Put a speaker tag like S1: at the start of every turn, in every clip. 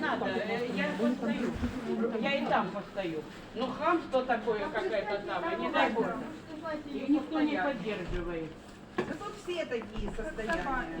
S1: надо, э, я постою. Я и там постою. Ну хамство такое какое-то там, и не дай бог. Их никто не поддерживает.
S2: Да тут все такие состояния.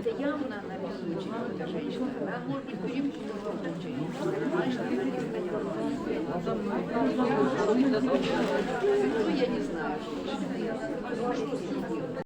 S3: Это явно написано, эта женщина. Она может быть это стояло. Ну, я не знаю. Ну, а что с ним делать?